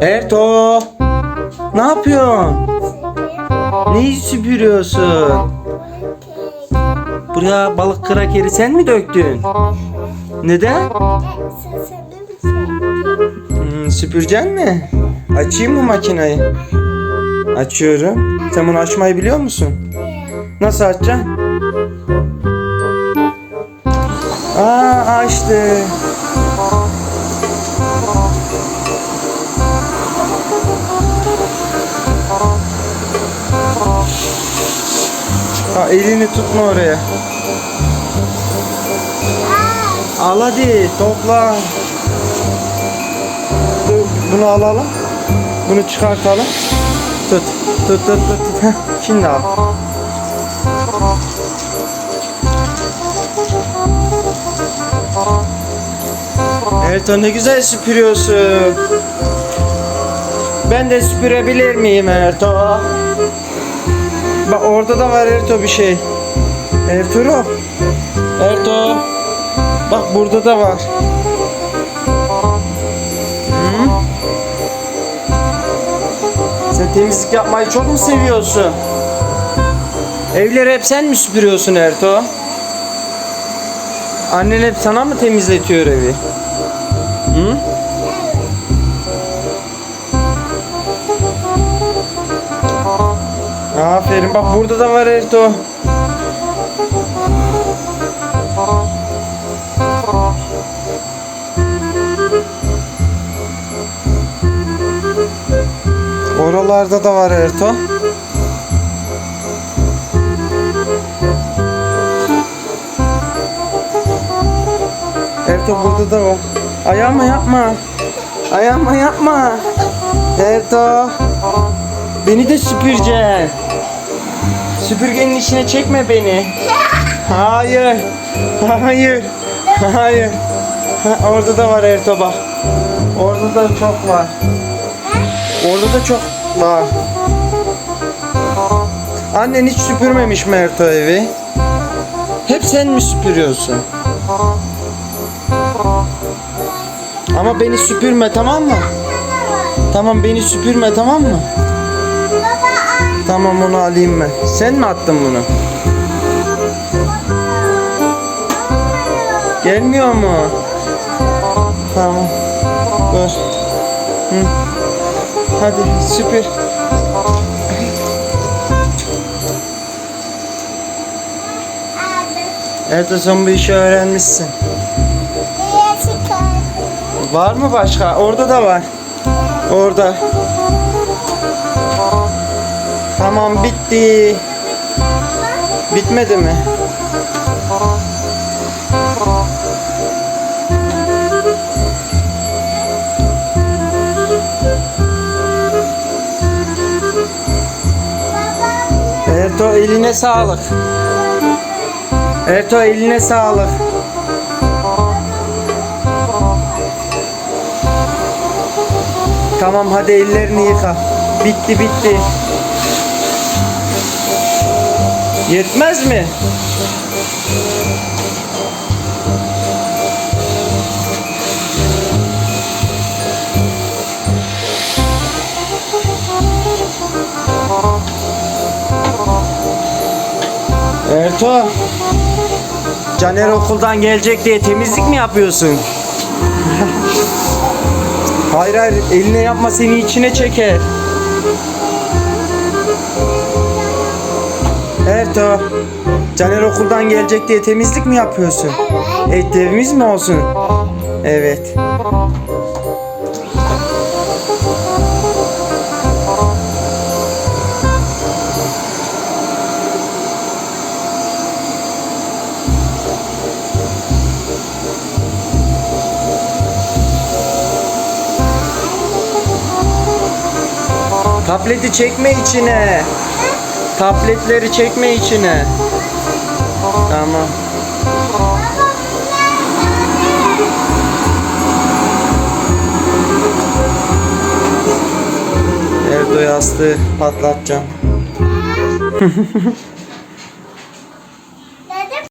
Erto. Ne yapıyorsun? Neyi süpürüyorsun? Buraya balık krakeri sen mi döktün? Neden? Hmm, süpüreceksin mi? Açayım mı makineyi? Açıyorum. Sen bunu açmayı biliyor musun? Nasıl açacaksın? Aa açtı. Ha, elini tutma oraya. Al hadi topla. Dur, bunu alalım. Bunu çıkartalım. Tut. Tut tut tut. tut. Şimdi al. Erto ne güzel süpürüyorsun. Ben de süpürebilir miyim Erto? Bak orada da var Erto bir şey. Ertuğrul. Erto. Bak burada da var. Hı? Sen temizlik yapmayı çok mu seviyorsun? Evleri hep sen mi süpürüyorsun Erto? Annen hep sana mı temizletiyor evi? Hı? Aferin bak burada da var Erto. Oralarda da var Erto. Erto burada da var. Ayağıma yapma. Ayağıma yapma. Erto. Beni de süpüreceksin. Süpürgenin içine çekme beni. Hayır. Hayır. Hayır. Ha, orada da var Erto bak. Orada da çok var. Orada da çok var. Annen hiç süpürmemiş mi Erto evi? Hep sen mi süpürüyorsun? Ama beni süpürme tamam mı? Tamam beni süpürme tamam mı? Tamam onu alayım ben. Sen mi attın bunu? Gelmiyor mu? Tamam. Dur. Hı. Hadi süpür. Evet sen bu işi öğrenmişsin. Var mı başka? Orada da var. Orada. Tamam bitti. Bitmedi mi? Erto eline sağlık. Erto eline sağlık. Tamam hadi ellerini yıka. Bitti bitti. Yetmez mi? Erto. Caner okuldan gelecek diye temizlik mi yapıyorsun? hayır hayır eline yapma seni içine çeker. Erto. Caner okuldan gelecek diye temizlik mi yapıyorsun? Evet temiz mi olsun? Evet. Tableti çekme içine. Tabletleri çekme içine. Tamam. Erdo yastığı patlatacağım.